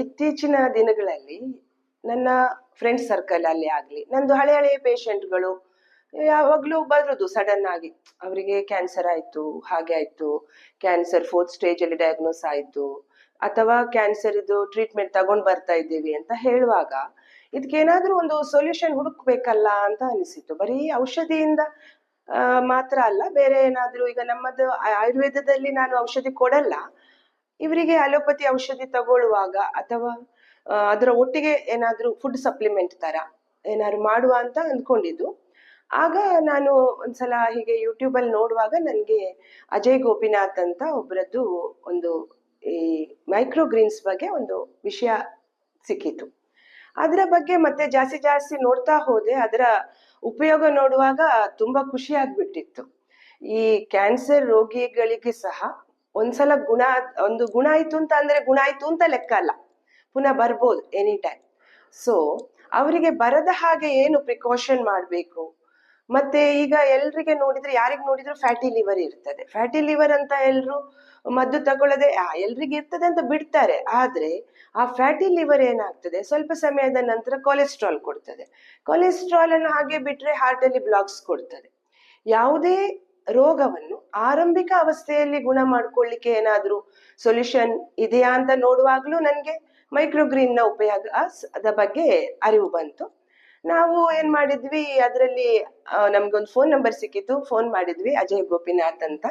ಇತ್ತೀಚಿನ ದಿನಗಳಲ್ಲಿ ನನ್ನ ಫ್ರೆಂಡ್ ಸರ್ಕಲ್ ಅಲ್ಲಿ ಆಗ್ಲಿ, ನಂದು ಹಳೆ ಹಳೆಯ ಪೇಷಂಟ್ಗಳು ಯಾವಾಗ್ಲೂ ಬರೋದು ಸಡನ್ ಆಗಿ, ಅವರಿಗೆ ಕ್ಯಾನ್ಸರ್ ಆಯ್ತು, ಹಾಗೆ ಆಯ್ತು ಕ್ಯಾನ್ಸರ್ ಫೋರ್ತ್ ಸ್ಟೇಜ್ ಅಲ್ಲಿ ಡಯಾಗ್ನೋಸ್ ಆಯಿತು, ಅಥವಾ ಕ್ಯಾನ್ಸರ್ ಇದು ಟ್ರೀಟ್ಮೆಂಟ್ ತಗೊಂಡ್ ಬರ್ತಾ ಇದ್ದೀವಿ ಅಂತ ಹೇಳುವಾಗ ಇದಕ್ಕೇನಾದರೂ ಒಂದು ಸೊಲ್ಯೂಷನ್ ಹುಡುಕ್ಬೇಕಲ್ಲ ಅಂತ ಅನಿಸಿತು ಬರೀ ಔಷಧಿಯಿಂದ ಮಾತ್ರ ಅಲ್ಲ, ಬೇರೆ ಏನಾದರೂ ಈಗ ನಮ್ಮದು ಆಯುರ್ವೇದದಲ್ಲಿ ನಾನು ಔಷಧಿ ಕೊಡಲ್ಲ ಇವರಿಗೆ ಅಲೋಪತಿ ಔಷಧಿ ತಗೊಳ್ಳುವಾಗ ಅಥವಾ ಅದರ ಒಟ್ಟಿಗೆ ಏನಾದ್ರೂ ಫುಡ್ ಸಪ್ಲಿಮೆಂಟ್ ತರ ಏನಾದ್ರು ಮಾಡುವ ಅಂತ ಅಂದ್ಕೊಂಡಿದ್ದು. ಆಗ ನಾನು ಒಂದ್ಸಲ ಹೀಗೆ ಯೂಟ್ಯೂಬಲ್ಲಿ ನೋಡುವಾಗ ನನಗೆ ಅಜಯ್ ಗೋಪಿನಾಥ್ ಅಂತ ಒಬ್ಬರದ್ದು ಒಂದು ಈ ಮೈಕ್ರೋ ಗ್ರೀನ್ಸ್ ಬಗ್ಗೆ ಒಂದು ವಿಷಯ ಸಿಕ್ಕಿತು ಅದರ ಬಗ್ಗೆ ಮತ್ತೆ ಜಾಸ್ತಿ ಜಾಸ್ತಿ ನೋಡ್ತಾ ಹೋದೆ. ಅದರ ಉಪಯೋಗ ನೋಡುವಾಗ ತುಂಬಾ ಖುಷಿ ಆಗ್ಬಿಟ್ಟಿತ್ತು ಈ ಕ್ಯಾನ್ಸರ್ ರೋಗಿಗಳಿಗೆ ಸಹ ಒಂದ್ಸಲ ಗುಣ, ಒಂದು ಗುಣ ಆಯ್ತು ಅಂತ ಅಂದ್ರೆ ಗುಣ ಆಯ್ತು ಅಂತ ಲೆಕ್ಕ ಅಲ್ಲ. ಪುನಃ ಬರ್ಬೋದು ಎನಿ ಟೈಮ್ ಸೊ ಅವರಿಗೆ ಬರದ ಹಾಗೆ ಏನು ಪ್ರಿಕಾಷನ್ ಮಾಡಬೇಕು? ಮತ್ತೆ ಈಗ ಎಲ್ರಿಗೆ ನೋಡಿದ್ರೆ, ಯಾರಿಗೆ ನೋಡಿದ್ರು ಫ್ಯಾಟಿ ಲಿವರ್ ಇರ್ತದೆ. ಫ್ಯಾಟಿ ಲಿವರ್ ಅಂತ ಎಲ್ರು ಮದ್ದು ತಗೊಳ್ಳದೆ ಎಲ್ರಿಗೆ ಇರ್ತದೆ ಅಂತ ಬಿಡ್ತಾರೆ. ಆದ್ರೆ, ಆ ಫ್ಯಾಟಿ ಲಿವರ್ ಏನಾಗ್ತದೆ? ಸ್ವಲ್ಪ ಸಮಯದ ನಂತರ ಕೊಲೆಸ್ಟ್ರಾಲ್ ಕೊಡ್ತದೆ. ಕೊಲೆಸ್ಟ್ರಾಲ್ ಅನ್ನು ಹಾಗೆ ಬಿಟ್ರೆ ಹಾರ್ಟ್ ಅಲ್ಲಿ ಬ್ಲಾಕ್ಸ್ ಕೊಡ್ತದೆ. ಯಾವುದೇ ರೋಗವನ್ನು ಆರಂಭಿಕ ಅವಸ್ಥೆಯಲ್ಲಿ ಗುಣ ಮಾಡ್ಕೊಳ್ಳಿಕ್ಕೆ ಏನಾದರೂ ಸೊಲ್ಯೂಷನ್ ಇದೆಯಾ ಅಂತ ನೋಡುವಾಗ್ಲೂ ನನಗೆ ಉಪಯೋಗ ಅದ ಬಗ್ಗೆ ಅರಿವು ಬಂತು. ನಾವು ಏನ್ ಮಾಡಿದ್ವಿ, ಅದರಲ್ಲಿ ನಮ್ಗೊಂದು ಫೋನ್ ನಂಬರ್ ಸಿಕ್ಕಿತ್ತು. ಫೋನ್ ಮಾಡಿದ್ವಿ, ಅಜಯ್ ಗೋಪಿನಾಥ್ ಅಂತ.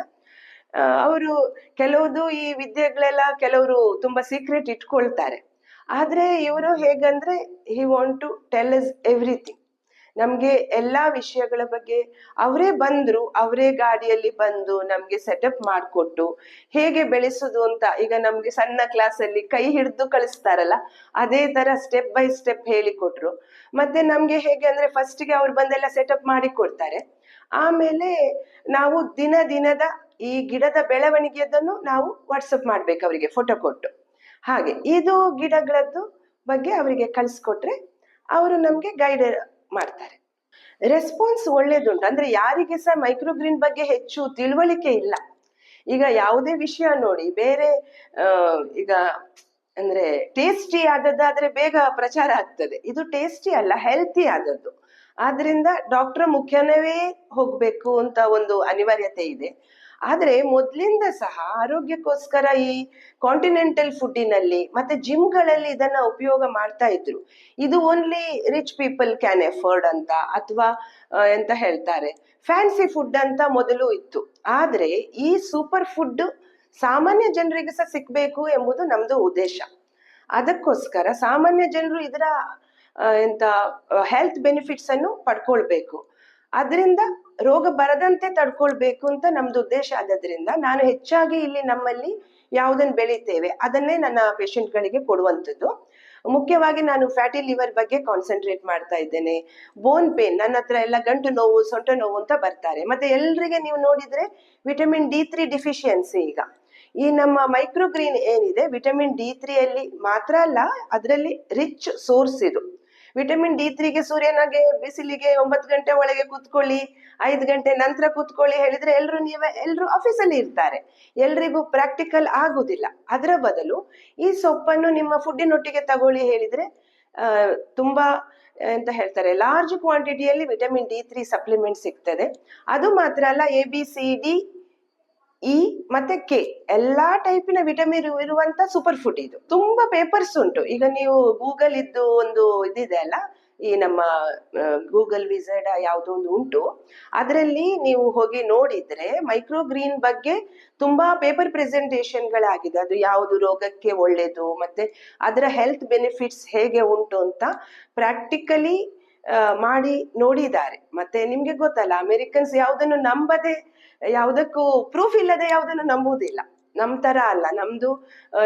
ಅವರು ಕೆಲವುದು ಈ ವಿದ್ಯೆಗಳೆಲ್ಲ ಕೆಲವರು ತುಂಬಾ ಸೀಕ್ರೆಟ್ ಇಟ್ಕೊಳ್ತಾರೆ. ಆದ್ರೆ ಇವರು ಹೇಗಂದ್ರೆ he want to tell is everything ನಮ್ಗೆ ಎಲ್ಲಾ ವಿಷಯಗಳ ಬಗ್ಗೆ ಅವರೇ ಬಂದ್ರು, ಅವರೇ ಗಾಡಿಯಲ್ಲಿ ಬಂದು ನಮ್ಗೆ ಸೆಟಪ್ ಮಾಡಿಕೊಟ್ಟು ಹೇಗೆ ಬೆಳೆಸುದು ಅಂತ ಈಗ ನಮ್ಗೆ ಸಣ್ಣ ಕ್ಲಾಸ್ ಅಲ್ಲಿ ಕೈ ಹಿಡಿದು ಕಳಿಸ್ತಾರಲ್ಲ, ಅದೇ ತರ ಸ್ಟೆಪ್ ಬೈ ಸ್ಟೆಪ್ ಹೇಳಿಕೊಟ್ರು ಮತ್ತೆ ನಮ್ಗೆ ಹೇಗೆ ಅಂದ್ರೆ ಫಸ್ಟ್ಗೆ ಅವ್ರು ಬಂದೆಲ್ಲ ಸೆಟಪ್ ಮಾಡಿ ಕೊಡ್ತಾರೆ. ಆಮೇಲೆ ನಾವು ದಿನ ದಿನದ ಈ ಗಿಡದ ಬೆಳವಣಿಗೆಯದನ್ನು ನಾವು ವಾಟ್ಸಪ್ ಮಾಡ್ಬೇಕು ಅವರಿಗೆ ಫೋಟೋ ಕೊಟ್ಟು. ಹಾಗೆ, ಇದು ಗಿಡಗಳದ್ದು ಬಗ್ಗೆ ಅವರಿಗೆ ಕಳಿಸ್ಕೊಟ್ರೆ, ಅವರು ನಮ್ಗೆ ಗೈಡ್ ಮಾಡ್ತಾರೆ. ರೆಸ್ಪಾನ್ಸ್ ಒಳ್ಳೇದುಂಟು ಅಂದ್ರೆ ಯಾರಿಗೆ ಸಹ ಮೈಕ್ರೋಗ್ರೀನ್ ಬಗ್ಗೆ ಹೆಚ್ಚು ತಿಳುವಳಿಕೆ ಇಲ್ಲ. ಈಗ ಯಾವುದೇ ವಿಷಯ ನೋಡಿ, ಬೇರೆ ಈಗ ಅಂದ್ರೆ ಟೇಸ್ಟಿ ಆದದ್ದಾದ್ರೆ ಬೇಗ ಪ್ರಚಾರ ಆಗ್ತದೆ. ಇದು ಟೇಸ್ಟಿ ಅಲ್ಲ ಹೆಲ್ತಿ ಆದದ್ದು. ಆದ್ರಿಂದ ಡಾಕ್ಟರ್ ಮುಖ್ಯನವೇ ಹೋಗ್ಬೇಕು ಅಂತ ಒಂದು ಅನಿವಾರ್ಯತೆ ಇದೆ. ಆದ್ರೆ ಮೊದಲಿಂದ ಸಹ ಆರೋಗ್ಯಕ್ಕೋಸ್ಕರ ಈ ಕಾಂಟಿನೆಂಟಲ್ ಫುಡ್ಡಿನಲ್ಲಿ ಮತ್ತೆ ಜಿಮ್ಗಳಲ್ಲಿ ಇದನ್ನ ಉಪಯೋಗ ಮಾಡ್ತಾ ಇದ್ರು. ಇದು only rich people can afford ಅಂತ ಅಥವಾ ಎಂತ ಹೇಳ್ತಾರೆ. ಫ್ಯಾನ್ಸಿ ಫುಡ್ ಅಂತ ಮೊದಲು ಇತ್ತು. ಆದ್ರೆ ಈ ಸೂಪರ್ ಫುಡ್ ಸಾಮಾನ್ಯ ಜನರಿಗೆ ಸಹ ಸಿಕ್ಬೇಕು ಎಂಬುದು ನಮ್ದು ಉದ್ದೇಶ. ಅದಕ್ಕೋಸ್ಕರ ಸಾಮಾನ್ಯ ಜನರು ಇದರ ಎಂತ ಹೆಲ್ತ್ ಬೆನಿಫಿಟ್ಸ್ ಅನ್ನು ಪಡ್ಕೊಳ್ಬೇಕು. ಅದರಿಂದ ರೋಗ ಬರದಂತೆ ತಡ್ಕೊಳ್ಬೇಕು ಅಂತ ನಮ್ದು ಉದ್ದೇಶ ಆದದ್ರಿಂದ ನಾನು ಹೆಚ್ಚಾಗಿ ಇಲ್ಲಿ ನಮ್ಮಲ್ಲಿ ಯಾವುದನ್ನು ಬೆಳಿತೇವೆ, ಅದನ್ನೇ ನನ್ನ ಪೇಷಂಟ್ಗಳಿಗೆ ಕೊಡುವಂಥದ್ದು. ಮುಖ್ಯವಾಗಿ ನಾನು ಫ್ಯಾಟಿ ಲಿವರ್ ಬಗ್ಗೆ ಕಾನ್ಸಂಟ್ರೇಟ್ ಮಾಡ್ತಾ ಇದ್ದೇನೆ. ಬೋನ್ ಪೇನ್, ನನ್ನ ಹತ್ರ ಎಲ್ಲ ಗಂಟು ನೋವು, ಸೊಂಟ ನೋವು ಅಂತ ಬರ್ತಾರೆ. ಮತ್ತೆ ಎಲ್ರಿಗೆ ನೀವು ನೋಡಿದ್ರೆ ವಿಟಮಿನ್ ಡಿ ತ್ರೀ ಡಿಫಿಷಿಯನ್ಸಿ ಈಗ. ಈ ನಮ್ಮ ಮೈಕ್ರೋಗ್ರೀನ್ ಏನಿದೆ, ವಿಟಮಿನ್ ಡಿ ತ್ರೀ ಅಲ್ಲಿ ಮಾತ್ರ ಅಲ್ಲ, ಅದರಲ್ಲಿ ರಿಚ್ ಸೋರ್ಸ್ ಇದು. ವಿಟಮಿನ್ ಡಿ ತ್ರೀಗೆ ಸೂರ್ಯನಾಗೆ, ಬಿಸಿಲಿಗೆ ಒಂಬತ್ತು ಗಂಟೆ ಒಳಗೆ ಕೂತ್ಕೊಳ್ಳಿ, ಐದು ಗಂಟೆ ನಂತರ ಕೂತ್ಕೊಳ್ಳಿ ಹೇಳಿದ್ರೆ ಎಲ್ಲರೂ ನೀವೇ ಎಲ್ಲರೂ ಆಫೀಸಲ್ಲಿ ಇರ್ತಾರೆ. ಎಲ್ರಿಗೂ ಪ್ರಾಕ್ಟಿಕಲ್ ಆಗುದಿಲ್ಲ. ಅದರ ಬದಲು ಈ ಸೊಪ್ಪನ್ನು ನಿಮ್ಮ ಫುಡ್ಡಿನೊಟ್ಟಿಗೆ ತಗೊಳ್ಳಿ ಹೇಳಿದ್ರೆ ತುಂಬಾ ಎಂತ ಹೇಳ್ತಾರೆ. ಲಾರ್ಜ್ ಕ್ವಾಂಟಿಟಿಯಲ್ಲಿ ವಿಟಮಿನ್ ಡಿ ತ್ರೀ ಸಪ್ಲಿಮೆಂಟ್ ಸಿಗ್ತದೆ. ಅದು ಮಾತ್ರ ಅಲ್ಲ A B C D E ಮತ್ತೆ ಕೆ, ಎಲ್ಲಾ ಟೈಪಿನ ವಿಟಮಿನ್ ಇರುವಂತ ಸೂಪರ್ ಫುಡ್ ಇದು. ತುಂಬಾ ಪೇಪರ್ಸ್ ಉಂಟು. ಈಗ ನೀವು ಗೂಗಲ್ ಇದ್ದು ಒಂದು ಇದಿದೆ ಅಲ್ಲ? ಈ ನಮ್ಮ ಗೂಗಲ್ ವಿಸರ್ಡ್ ಯಾವುದೋ ಒಂದು ಉಂಟು. ಅದರಲ್ಲಿ ನೀವು ಹೋಗಿ ನೋಡಿದ್ರೆ ಮೈಕ್ರೋಗ್ರೀನ್ ಬಗ್ಗೆ ತುಂಬಾ ಪೇಪರ್ ಪ್ರೆಸೆಂಟೇಷನ್ಗಳಾಗಿದೆ ಅದು ಯಾವುದು ರೋಗಕ್ಕೆ ಒಳ್ಳೇದು, ಮತ್ತೆ ಅದರ ಹೆಲ್ತ್ ಬೆನಿಫಿಟ್ಸ್ ಹೇಗೆ ಉಂಟು ಅಂತ ಪ್ರಾಕ್ಟಿಕಲಿ ಮಾಡಿ ನೋಡಿದ್ದಾರೆ. ಮತ್ತೆ ನಿಮ್ಗೆ ಗೊತ್ತಲ್ಲ ಅಮೆರಿಕನ್ಸ್ ಯಾವುದನ್ನು ನಂಬದೆ, ಯಾವುದಕ್ಕೂ ಪ್ರೂಫ್ ಇಲ್ಲದೆ ಯಾವುದನ್ನು ನಂಬುವುದಿಲ್ಲ. ನಮ್ ತರ ಅಲ್ಲ, ನಮ್ದು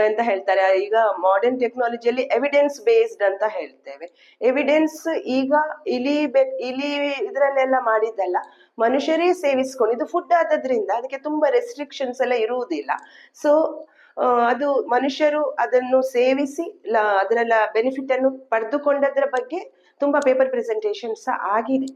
ಎಂತ ಹೇಳ್ತಾರೆ, ಈಗ ಮಾಡರ್ನ್ ಟೆಕ್ನಾಲಜಿಯಲ್ಲಿ ಎವಿಡೆನ್ಸ್ ಬೇಸ್ಡ್ ಅಂತ ಹೇಳ್ತೇವೆ. ಎವಿಡೆನ್ಸ್ ಈಗ ಇಲಿ ಬೆ ಇಲಿ ಇದರಲ್ಲೆಲ್ಲ ಮಾಡಿದ್ದಲ್ಲ, ಮನುಷ್ಯರೇ ಸೇವಿಸ್ಕೊಂಡು, ಇದು ಫುಡ್ ಆದದ್ರಿಂದ ಅದಕ್ಕೆ ತುಂಬಾ ರೆಸ್ಟ್ರಿಕ್ಷನ್ಸ್ ಎಲ್ಲ ಇರುವುದಿಲ್ಲ. ಸೊ ಅದು ಮನುಷ್ಯರು ಅದನ್ನು ಸೇವಿಸಿ ಅದರೆಲ್ಲ ಬೆನಿಫಿಟ್ ಅನ್ನು ಪಡೆದುಕೊಂಡದ್ರ ಬಗ್ಗೆ ತುಂಬಾ ಪೇಪರ್ ಪ್ರೆಸೆಂಟೇಷನ್ ಆಗಿದೆ.